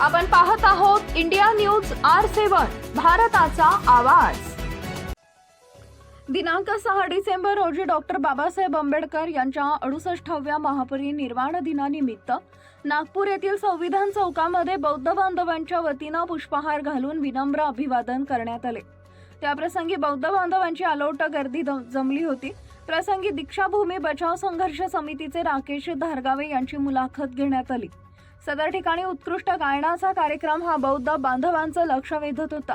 आपण पाहत आहोत इंडिया न्यूज आर सेवन भारताचा आवाज. दिनांक सहा डिसेंबर रोजी डॉक्टर बाबासाहेब आंबेडकर यांच्या अडुसष्टाव्या महापरिनिर्वाण दिनानिमित्त नागपूर येथील संविधान चौकामध्ये बौद्ध बांधवांच्या वतीनं पुष्पहार घालून विनम्र अभिवादन करण्यात आले. त्याप्रसंगी बौद्ध बांधवांची अलोट गर्दी जमली होती. प्रसंगी दीक्षाभूमी बचाव संघर्ष समितीचे राकेश धारगावे यांची मुलाखत घेण्यात आली. सदर ठिकाणी उत्कृष्ट गायनाचा कार्यक्रम हा बौद्ध बांधवांचं लक्ष वेधत होता.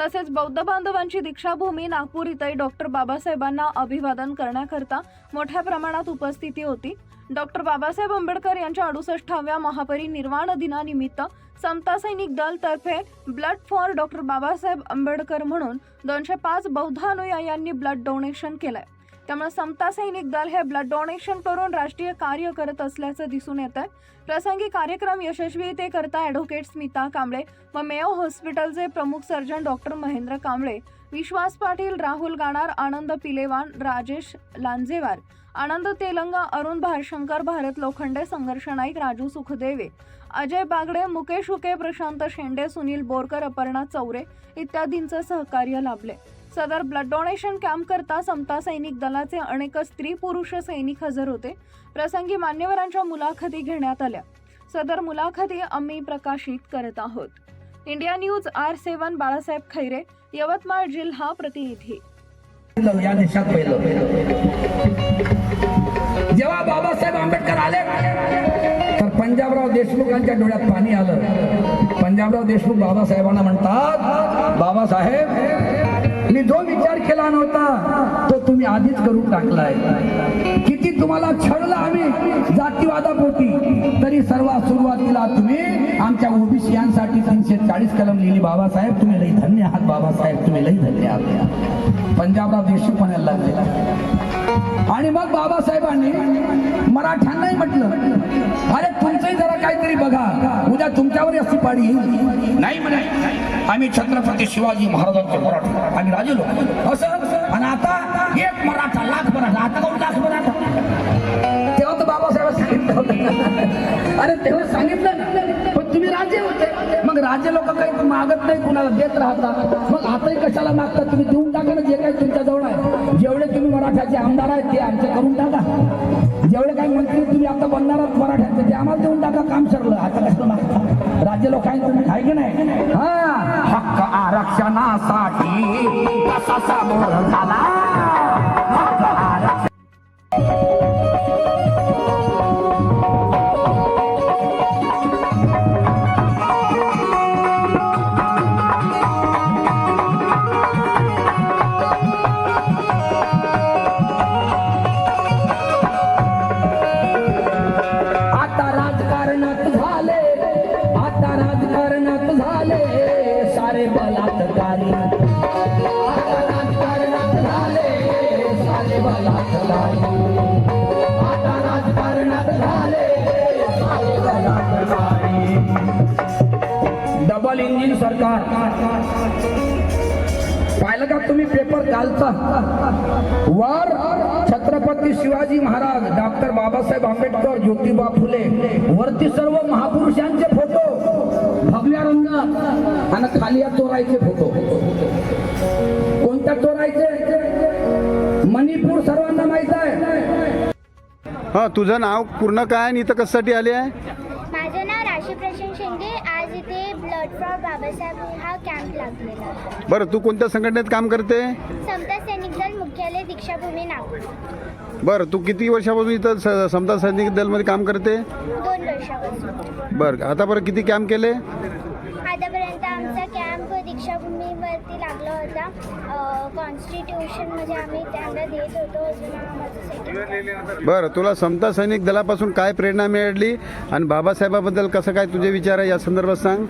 तसेच बौद्ध बांधवांची दीक्षाभूमी नागपूर इथंही डॉक्टर बाबासाहेबांना अभिवादन करण्याकरता मोठ्या प्रमाणात उपस्थिती होती. डॉक्टर बाबासाहेब आंबेडकर यांच्या अडुसष्टाव्या महापरिनिर्वाण दिनानिमित्त समता सैनिक दल तर्फे blood for doctor Babasaheb Ambedkar म्हणून दोनशे पाच बौद्ध अनुयायांनी ब्लड डोनेशन केलंय. त्यामुळे समता सैनिक दल हे ब्लड डोनेशन करून राष्ट्रीय कार्य करत असल्याचं दिसून येत आहे प्रसंगी कार्यक्रम यशस्वी करता ॲडव्होकेट स्मिता कांबळे व मेयो हॉस्पिटलचे प्रमुख सर्जन डॉक्टर महेंद्र कांबळे विश्वास पाटील राहुल गाणार आनंद पिलेवान राजेश लांजेवार आनंद तेलंगा अरुण भारशंकर भारत लोखंडे संघर्ष नाईक राजू सुखदेवे अजय बागडे मुकेश हुके प्रशांत शेंडे सुनील बोरकर अपर्णा चौरे इत्यादींचं सहकार्य लाभले सदर ब्लड डोनेशन कॅम्प करता समता सैनिक दलाचे अनेक स्त्री पुरुष सैनिक हजर होते. प्रसंगी मान्यवरांच्या मुलाखती घेण्यात आल्या. सदर मुलाखती आम्ही प्रकाशित करत आहोत. India news R seven Balasaheb Khaire Yavatmal जिल्हा प्रतिनिधी. या देशात पहिलं. जेव्हा बाबासाहेब आंबेडकर आले तर पंजाबराव देशमुखांच्या डोळ्यात पाणी आलं. पंजाबराव देशमुख बाबासाहेबांना म्हणतात बाबासाहेब मी जो विचार केला नव्हता तो तुम्ही आधीच करून टाकलाय. किती तुम्हाला छळलं आम्ही जातीवादापोटी तरी सर्वात सुरुवातीला तुम्ही आमच्या ओबीसीसाठी तीनशे चाळीस कलम लिहिली. बाबासाहेब तुम्ही लई धन्य आहात. बाबासाहेब तुम्ही लई धन्य आहात. पंजाबराव देशमुख म्हणायला लागले. आणि मग बाबासाहेबांनी मराठ्यांनाही म्हटलं अरे तुमचंही जरा काहीतरी बघा. उद्या तुमच्यावर अशी पाडी येईल. नाही म्हणे. आम्ही छत्रपती शिवाजी महाराजांचे मराठा. आम्ही राजे लोक. असं? आणि आता एक मराठा लाख मराठा. आता दोन लाख मराठा. तेव्हा तर बाबासाहेब सांगितलं होतं. अरे तेव्हा सांगितलं ना. माझे लोक काही मागत नाही कुणाला देत राहता. मग आताही कशाला मागतात तुम्ही देऊन टाका ना जे काही तुमच्याजवळ आहे. जेवढे तुम्ही मराठ्याचे आमदार आहेत ते आमचे करून टाका. जेवढे काही मंत्री तुम्ही आता बनणार आहात मराठ्याचे ते आम्हाला देऊन टाका काम सरलं आता कशाला मागता? राज्य लोकांनी तुम्ही आहे की नाही? हा. हक्क आरक्षणासाठी कसा समोर झाला? डबल इंजिन सरकार. पाहिलं का तुम्ही पेपर कालचा वर छत्रपती शिवाजी महाराज डॉक्टर बाबासाहेब आंबेडकर ज्योतिबा फुले. वरती सर्व महापुरुषांचे फोटो भगव्या रंगात. आणि खाली या चोरायचे फोटो हां तुझं नाव पूर्ण काय आणि इथं कशासाठी आले आहे? माझं नाव राशी प्रशांत शेंडे आज इथे ब्लड फॉर बाबासाहेब हा कॅम्प लागलेला बरं तू कोणत्या संघटनेत काम करते? समता सैनिक दल मुख्यालय दीक्षाभूमी नागपूर बरं तू किती वर्षापासून इथं स समता सैनिक दलमध्ये काम करते? दोन वर्षापासून. बरं आता बरं किती कॅम्प केले? आतापर्यंत आमचा कॅम्प दीक्षाभूमीवरती लागला होता. कॉन्स्टिट्यूशन म्हणजे आम्ही त्यांना देत होतो. अजून आम्हाला बरं तुला समता सैनिक दलापासून काय प्रेरणा मिळाली? आणि बाबासाहेबाबद्दल कसं काय तुझे विचार आहे? या संदर्भात सांग.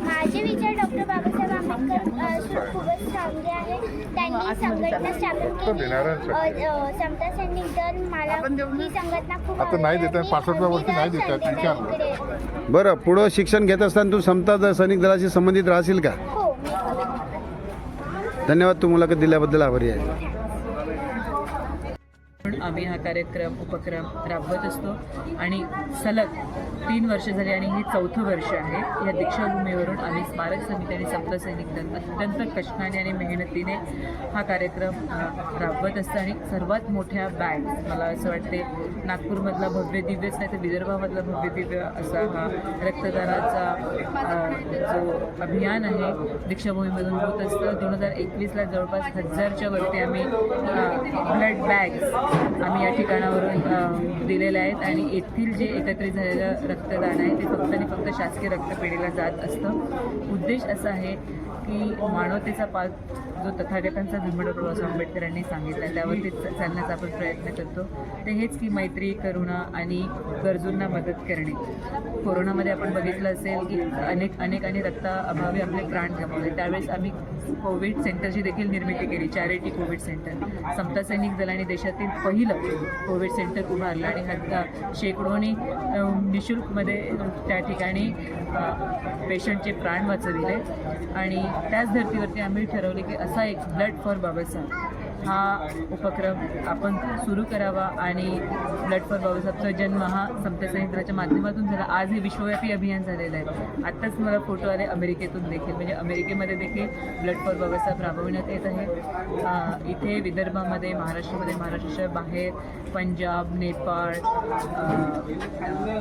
माझे विचार डॉक्टर बाबासाहेब आंबेडकर अ, सु- खूपच चांगले आहे त्यांनी संघटना स्थापन केली. अ, अ, समता सैनिक दल मला ही संघटना खूप आता नाही. देत आहे, 65 मी वर्षी नाही देत आहेत, संडेला विचार. इकडे- बरं पुढं शिक्षण घेत असताना तू समता द- सैनिक दलाशी संबंधित राहशील का? हो मी. धन्यवाद तू मुलाखत दिल्याबद्दल आभारी आहे. आम्ही हा कार्यक्रम उपक्रम राबवत असतो. आणि सलग तीन वर्ष झाली आणि हे चौथं वर्ष आहे. या दीक्षाभूमीवरून आम्ही स्मारक समिती आणि सप्तसैनिक दल अत्यंत कष्टाने आणि मेहनतीने हा कार्यक्रम राबवत असतो. आणि सर्वात मोठ्या बॅग्स मला असं वाटते नागपूरमधला भव्य दिव्यच नाही तर विदर्भामधला भव्य दिव्य असा हा रक्तदानाचा जो अभियान आहे दीक्षाभूमीमधून होत असतं. दोन हजार एकवीसला जवळपास हजारच्या वरती आम्ही ब्लड बॅग्स आम्ही या ठिकाणावरून दिलेले दिलेल्या आहेत आणि येथील जे एकत्रित झालेलं रक्तदान आहे ते फक्त आणि फक्त शासकीय रक्तपेढीला जात असतं. उद्देश असा आहे की मानवतेचा पाथ जो तथागतांचा धर्म डॉक्टर आंबेडकरांनी सांगितला त्यावरती चालण्याचा आपण प्रयत्न करतो. ते हेच की मैत्री करुणा आणि गरजूंना मदत करणे. कोरोनामध्ये आपण बघितलं असेल की अनेक अनेक आणि रक्ताअभावी आपले प्राण गमावले. त्यावेळेस आम्ही कोविड सेंटरची देखील निर्मिती केली चॅरिटी कोविड सेंटर. समता सैनिक दलाने देशातील पहिलं कोविड सेंटर उभारलं आणि हत्ता शेकडोनी निशुल्कमध्ये त्या ठिकाणी पेशंटचे प्राण वाचविले. आणि त्याच धर्तीवरती आम्ही ठरवले की असा एक ब्लड फॉर बाबासाहेब. हा उपक्रम आपण सुरू करावा आणि ब्लड फॉर बाबासाहेबचा जन्म हा समता सैनिकाच्या माध्यमातून झाला. आज हे विश्वव्यापी अभियान झालेलं आहे. आत्ताच मला फोटो आले अमेरिकेतून देखील. म्हणजे अमेरिकेमध्ये देखील ब्लड फॉर बाबासाहेब राबविण्यात येत आहे. इथे विदर्भामध्ये महाराष्ट्रामध्ये महाराष्ट्राच्या बाहेर पंजाब नेपाळ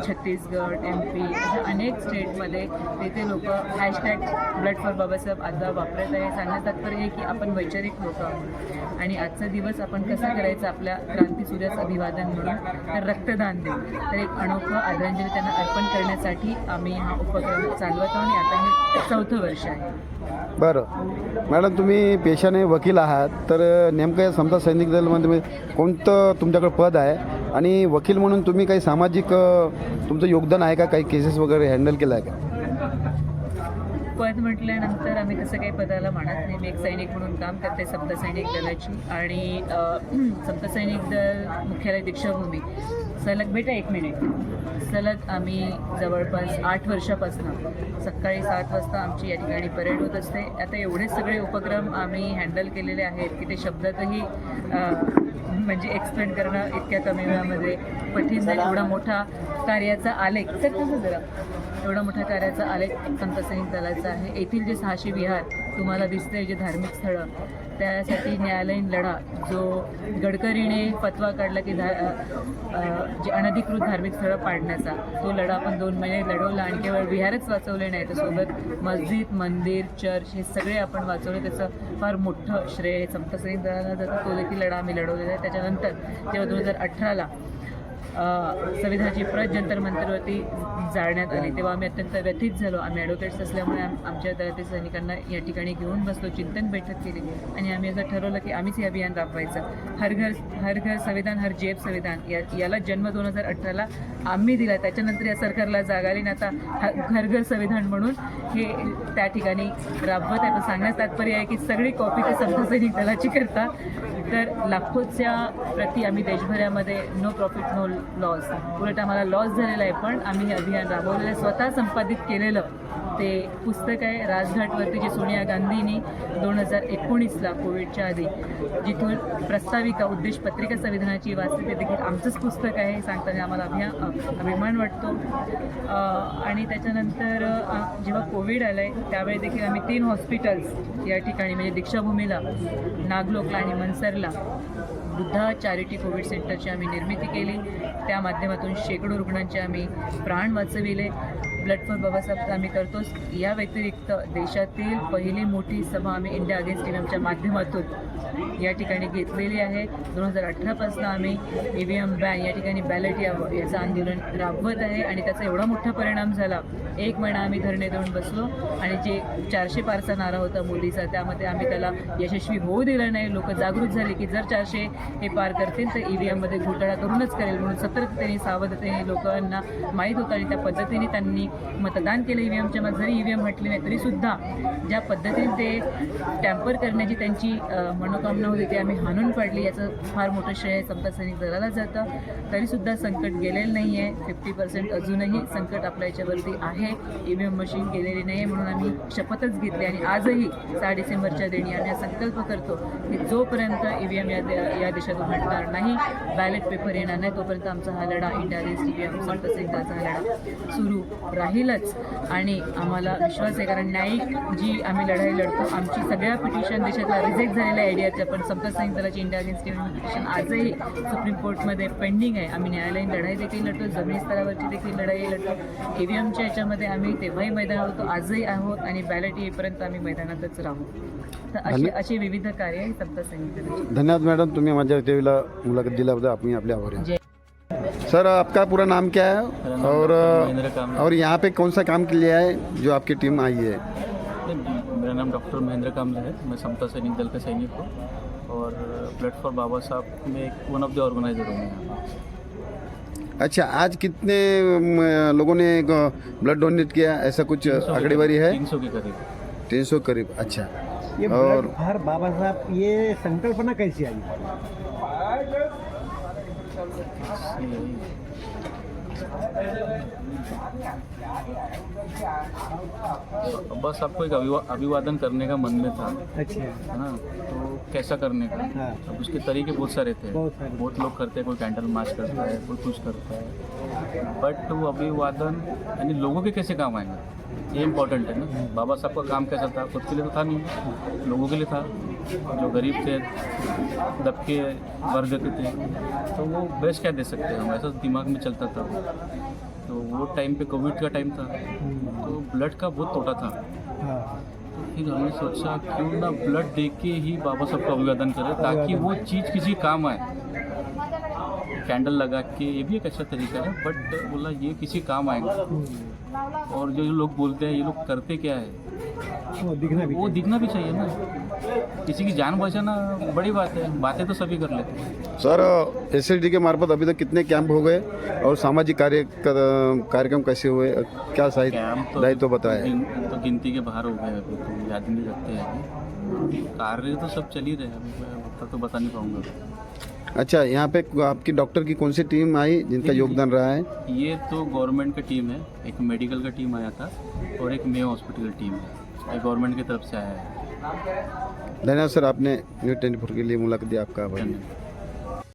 छत्तीसगड एम पी अशा अनेक स्टेटमध्ये तिथे लोक हॅशटॅग ब्लड फॉर बाबासाहेब आता वापरत आहे सांगण्यात तात्पर्य हे की आपण वैचारिक लोक आहोत. आणि आणि आजचा दिवस आपण कसा करायचा आपल्या क्रांतीसूर्यास अभिवादन म्हणून? तर रक्तदान देऊ तर एक अनोखं आदरांजली त्यांना अर्पण करण्यासाठी आम्ही हा उपक्रम चालवत आहोत आणि आता हे चौथं वर्ष आहे. बरं. मॅडम तुम्ही पेशाने वकील आहात. तर नेमकं या समता सैनिक दलमध्ये कोणतं तुमच्याकडे पद आहे? आणि वकील म्हणून तुम्ही काही सामाजिक तुमचं योगदान आहे का? काही केसेस वगैरे हँडल केलं आहे का? पद म्हटल्यानंतर आम्ही तसं काही पदाला मानत नाही. मी एक सैनिक म्हणून काम करते सप्तसैनिक दलाची. आणि सप्तसैनिक दल मुख्यालय दीक्षाभूमी. सलग बेटा एक मिनिट. सलग आम्ही जवळपास आठ वर्षापासून सकाळी सात वाजता आमची या ठिकाणी परेड होत असते. आता एवढे सगळे उपक्रम आम्ही हँडल केलेले आहेत की ते शब्दातही म्हणजे एक्सप्लेन करणं इतक्या कमी वेळामध्ये. कठीण जाईल एवढा मोठा कार्याचा आलेख तर कसं जरा एवढा मोठ्या कार्याचा आलेख संत सैनिक दलाचा आहे. येथील जे सहाशे विहार तुम्हाला दिसतंय जे धार्मिक स्थळं त्यासाठी न्यायालयीन लढा जो गडकरीने फतवा काढला की धा जे अनधिकृत धार्मिक स्थळं पाडण्याचा तो लढा आपण दोन महिने लढवला आणि केवळ विहारच वाचवले नाही तर सोबत मस्जिद मंदिर चर्च हे सगळे आपण वाचवले. त्याचं फार मोठं श्रेय संतसिंग दळाला जातं तो देखील लढा आम्ही लढवलेला आहे. त्याच्यानंतर तेव्हा दोन हजार अठराला संविधानाची प्रत जंतर मंतरवरती जाळण्यात आली. तेव्हा आम्ही अत्यंत व्यथित झालो. आम्ही ॲडव्होकेट्स असल्यामुळे आम- आमच्या दलातील सैनिकांना या ठिकाणी घेऊन बसलो चिंतन बैठक केली. आणि आम्ही असं ठरवलं की आम्हीच हे अभियान राबवायचं. हर घर हर घर संविधान हर जेब संविधान या याला जन्म दोन हजार अठराला आम्ही दिला. त्याच्यानंतर या सरकारला जाग आली. आणि आता घर घर संविधान म्हणून हे त्या ठिकाणी राबवत आहे. पण सांगण्यास तात्पर्य आहे की सगळी कॉपी ते समता सैनिक दलाची करता. तर लाखोच्या प्रती आम्ही देशभरामध्ये नो प्रॉफिट नो लॉस उलट आम्हाला लॉस झालेला आहे पण आम्ही हे अभियान राबवलेलं स्वतः संपादित केलेलं ते पुस्तक आहे राजघाटवरती जे सोनिया गांधींनी दोन हजार एकोणीसला कोविडच्या आधी जिथून प्रस्ताविका उद्देश पत्रिका संविधानाची वाचली ते देखील आमचंच पुस्तक आहे. हे सांगताना आम्हाला अभिया अभिमान वाटतो. आणि त्याच्यानंतर जेव्हा कोविड आलं आहे त्यावेळी देखील आम्ही तीन हॉस्पिटल्स या ठिकाणी म्हणजे दीक्षाभूमीला नागलोकला आणि मनसरला बुद्धा चॅरिटी कोविड सेंटरची आम्ही निर्मिती केली. त्या माध्यमातून शेकडो रुग्णांचे आम्ही प्राण वाचविले. ब्लड फॉर बाबासाहेब आम्ही करतोच. या व्यतिरिक्त देशातील पहिली मोठी सभा आम्ही इंडिया अगेन्स्ट इनमच्या माध्यमातून या ठिकाणी घेतलेली आहे. दोन हजार अठरापासून आम्ही ई व्ही एम बॅन या ठिकाणी बॅलेट या याचं आंदोलन राबवत आहे आणि त्याचा एवढा मोठा परिणाम झाला. एक महिना आम्ही धरणे देऊन बसलो आणि जे चारशे पारचा नारा होता मोदीचा त्यामध्ये आम्ही त्याला यशस्वी होऊ दिलं नाही. लोक जागृत झाले की जर चारशे हे पार करतील तर ई व्ही एममध्ये घोटाळा करूनच करेल म्हणून सतर्कतेने सावधतेने लोकांना माहीत होतं आणि त्या पद्धतीने त्यांनी मतदान केलं ई व्ही एमच्या मग. जरी ई व्ही एम म्हटले नाही तरीसुद्धा ज्या पद्धतीने ते टॅम्पर करण्याची त्यांची मनोकामना होती ती आम्ही हाणून पाडली. याचं फार मोठं श्रेय समता सैनिक दलाला जातं. तरीसुद्धा संकट गेलेलं नाही आहे फिफ्टी पर्सेंट अजूनही संकट आपल्या याच्यावरती आहे. ई व्ही एम मशीन गेलेली नाही आहे म्हणून आम्ही शपथच घेतली आणि आजही सहा डिसेंबरच्या देणी आम्ही हा संकल्प करतो की जोपर्यंत ई व्ही एम या दे- या देशातून हटणार नाही बॅलेट पेपर येणार नाही तोपर्यंत आमचा हा लढा इंडिया देश ई व्ही संत सैनिकाचा हा लढा सुरू राहीलच. आणि आम्हाला विश्वास आहे कारण न्यायिक जी आम्ही लढाई लढतो आमची सगळ्या पिटिशन देशातल्या रिजेक्ट झालेल्या आयडियाच्या पण संत सिंग दलाची इंडिया अगेन्स्ट पिटिशन आजही सुप्रीम कोर्टमध्ये पेंडिंग आहे. आम्ही न्यायालयीन लढाई देखील लढतो जमिनी स्तरावरची देखील लढाई लढतो. ईव्हीएमच्या याच्यामध्ये आम्ही तेव्हाही मैदानात होतो आजही आहोत आणि बॅलेट येईपर्यंत आम्ही मैदानातच राहू. तर अशी विविध कार्य सप्त संगीताची धन्यवाद मैडम तुम्हें माझ्या टीवीला मुलाखत दिल्याबद्दल आपण आपले आभारी सर आपका पूरा नाम क्या है? और महेंद्र काम और यहाँ पे कौन सा काम के लिए है जो आपकी टीम आई है? मेरा नाम डॉक्टर महेंद्र कामले है। मैं समता सैनिक दल का सैनिक हूँ। और ब्लड फॉर बाबा साहब में एक वन ऑफ़ द ऑर्गेनाइजर हूँ अच्छा आज कितने लोगों ने ब्लड डोनेट किया? ऐसा कुछ आंकड़ेवारी है? तीन सौ के करीब। तीन सौ करीब अच्छा। ये और हर बाबा साहब ये संकल्पना कैसी आई? बस आपको एक अभिवा, अभिवादन करने का मन में था। अच्छा। है ना? तो कैसा करने का? हाँ। अब उसके तरीके बहुत सारे थे। बहुत सारे। बहुत लोग करते हैं कोई कैंडल मार्च करता है कोई कुछ करता है। बट वो अभिवादन यानी लोगों के कैसे काम आएँगे? ये इम्पोर्टेंट है ना। बाबा साहब का काम कैसा था? खुद के लिए तो था नहीं। लोगों के लिए था। जो गरीब थे, दबके वर्ग के थे। तो वो बेस्ट क्या दे सकते हैं? हम ऐसा दिमाग में चलता था। तो वो टाइम पे कोविड का टाइम था। तो ब्लड का बहुत तोटा था। तो फिर हमने सोचा, क्यों ना ब्लड दे के ही बाबा साहब का अभिवादन करें, ताकि वो चीज़ किसी काम आए। कैंडल लगा के ये भी एक अच्छा तरीका है बट बोला ये किसी काम आएगा। और जो लोग बोलते हैं ये लोग करते क्या है? वो दिखना भी वो दिखना भी चाहिए ना। किसी की जान बचाना बड़ी बात है बातें तो सभी कर लेते हैं। सर एस के मार्फत अभी तक कितने कैंप हो गए? और सामाजिक कार्य कर- कार्यक्रम कैसे हुए? क्या साहित्य तो दायित्व बताए गिन- तो गिनती के बाहर हो गए अभी तो याद नहीं रखते हैं। कार्य तो सब चल ही रहे हैं अभी तो बता नहीं पाऊँगा। अच्छा यहाँ पे आपकी डॉक्टर की कौन सी टीम आई जिनका योगदान रहा है? ये तो गवर्नमेंट का टीम है एक मेडिकल का टीम आया था और एक मे हॉस्पिटल की टीम है ये गवर्नमेंट की तरफ़ से आया है। धन्यवाद सर आपने न्यू ट्वेंटी के लिए मुलाकात दिया आपका धन्यवाद।